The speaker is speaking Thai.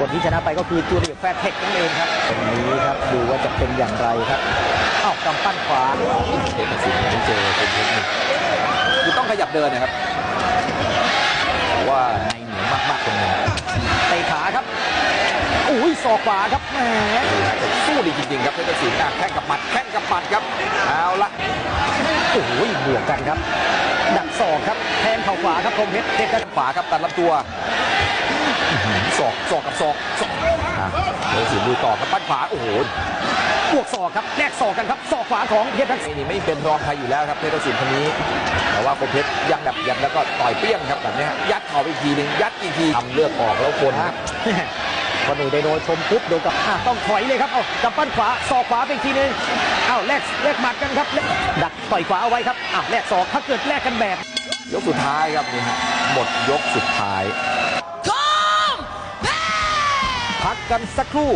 คนที่ชนะไปก็คือจูเลียแฟร์เทคนั่นเองครับตรงนี้ครับดูว่าจะเป็นอย่างไรครับอ้าวกำปั้นขวาเทคนิคนี้เจอเป็นเทคนิคคือต้องขยับเดินนะครับแต่ว่าในเหนียวมากๆตรงนี้เตะขาครับอุ้ยศอกขวาครับแหมสู้ดีจริงๆครับเพชรศิลป์อะแข้งกับหมัดแข้งกับหมัดครับเอาละโอ้ยบวกกันครับ ดักศอกครับแทงเข่าขวาครับคมเพชรเด็กกันขวาครับตัดลำตัวอื้อหือ ศอกศอกกับศอกศอกอะเพชรศิลป์ดูต่อครับปั้นขวาโอ้โหบวกศอกครับแลกศอกกันครับศอกขวาของเพชรทักษิณนี่ไม่เป็นรองใครอยู่แล้วครับเพชรศิลป์คนนี้ แต่ว่าคมเพชรยังแบบยัดแล้วก็ต่อยเปี้ยงครับแบบเนี้ยยัดเข่าไปอีกทีหนึงยัดอีกทีทำเลือดออกแล้วคนครับก็หนูไดโนชมปุ๊บดูกับอะต้องถอยเลยครับเอากำปั้นขวาศอกขวาไปอีกทีหนึงอ้าวแลกแลกหมัดกันครับดักต่อยขวาเอาไว้ครับอ้าวแลกศอกถ้าเกิดแลกกันแบบ ยกสุดท้ายครับนี่ฮะหมดยกสุดท้าย พักกันสักครู่